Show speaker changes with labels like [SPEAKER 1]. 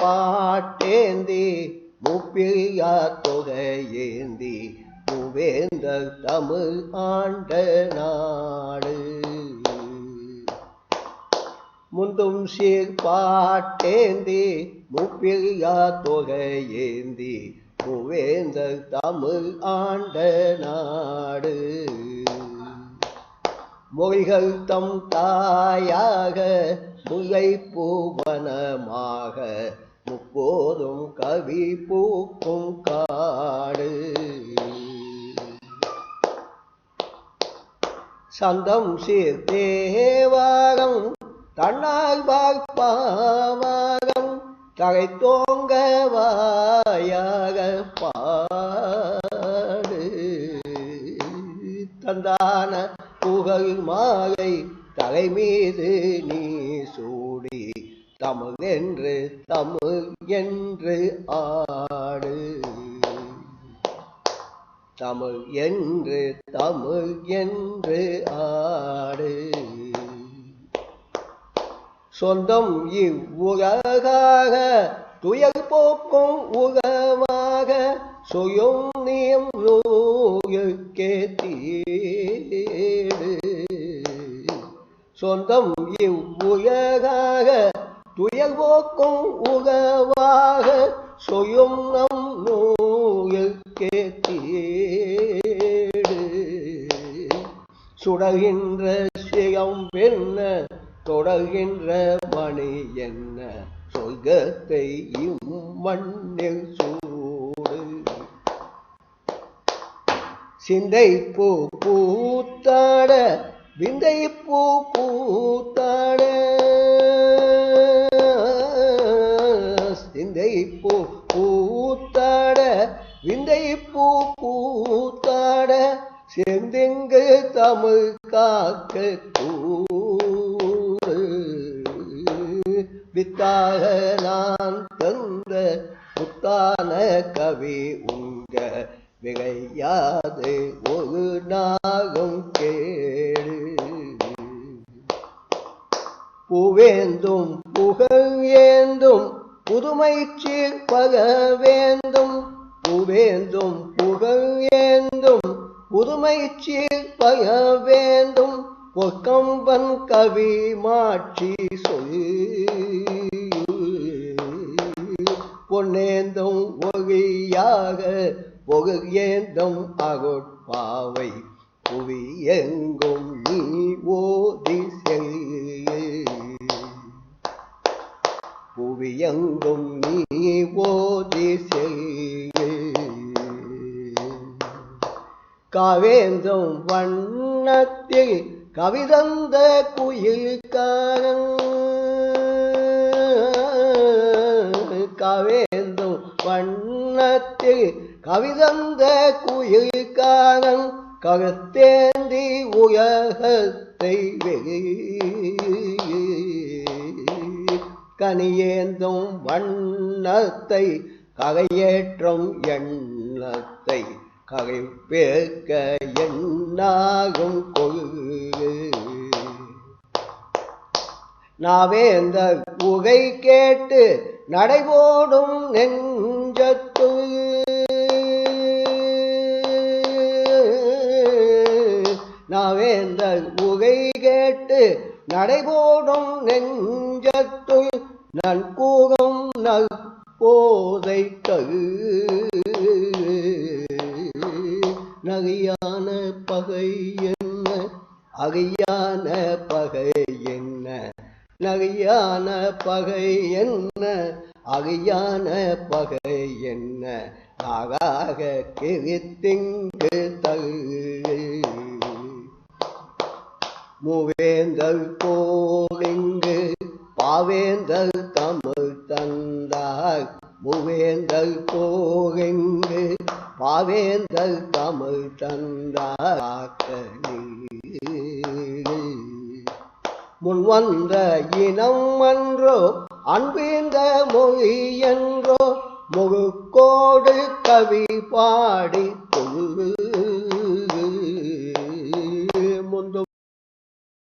[SPEAKER 1] பாட்டேந்தி முப்பியா தொகையேந்தி மூவேந்தர் தமிழ் ஆண்ட நாடு. முந்தும் சீர்பாட்டேந்தி முப்பியா தொகையேந்தி மூவேந்தர் தமிழ் ஆண்ட நாடு. மொழிகள் தம் தாயாக முல்லை பூவனமாக முப்போதும் கவி பூக்கும் காடு. சந்தம் சீர்தேவாரம் தன்னால் வாய்ப்பாவாரம் தகை தோங்க வாயாக பாடு. தந்தான புகழ் மாலை தலை மீது நீ தமிழ் என்று தமிழ் என்று ஆடு. தமிழ் என்று தமிழ் என்று ஆடு. சொந்தம் இவ்வுலகாக துயர் போக்கும் உலமாக சுயம் நீம் நூலுக்கே தீடு சொந்தம் இவ்வுலகாக துயர் போக்கும் உலவாக சுயம் நம் நூலுக்கே தீடு சுடகின்ற சிகம் என்ன தொடர்கின்ற மணி என்ன? சொர்க்கத்தை இம்மண்ணில் சூடு. சிந்தை பூ பூத்தாட விந்தை பூ பூத்த சேர்ந்தெங்கு தமிழ் காக்க கூடு வித்தாக நான் தந்த புத்தான கவி உங்க விளையாது ஒரு நாகம் கேடு புவேந்தும் புகழ் ஏந்தும் புதுமை சீர்பக வேண்டும். புவேந்தும் புகழ் ஏந்தும் புதுமை சீர்பக வேண்டும். பொக்கம்பன் கவி மாட்சி சொல். பொன்னேந்தும் ஒகையாக பொகுயேந்தும் அகொட்பாவை புவி எங்கும் நீ ஓதி செல். புவி காவேந்தும் வண்ணத்தில் கவிதந்த குயில் காரன். கவேந்தும் வண்ணத்தில் கவிதந்த குயில் காரன். கருத்தேந்தி உலகத்தை கனியேந்தும் வண்ணத்தை ககையேற்றும் எண்ணத்தை ககை பேர்க்க எண்ணாகும் கொள்கு. நாவேந்த உகை கேட்டு நடைபோடும் நெஞ்சத்து நாவேந்த உகை கேட்டு நடைபோடும் நெஞ்சத்துள். நன்கூகம் நற்போதை தகு நகையான பகை என்ன? அகையான பகை என்ன? நகையான பகை என்ன? அகையான பகை என்ன? நாகாக கிழித்திங்கு தகு மூவேந்தல் போலிங்கு பாவேந்தல் தமிழ் தந்தார். மூவேந்தல் போகெங்கு பாவேந்தல் தமிழ் தந்தாக்கணி முன் வந்த இனம் என்றோ அன்பேந்த மொழி என்றோ முழுக்கோடு கவி பாடி கொள்ளு.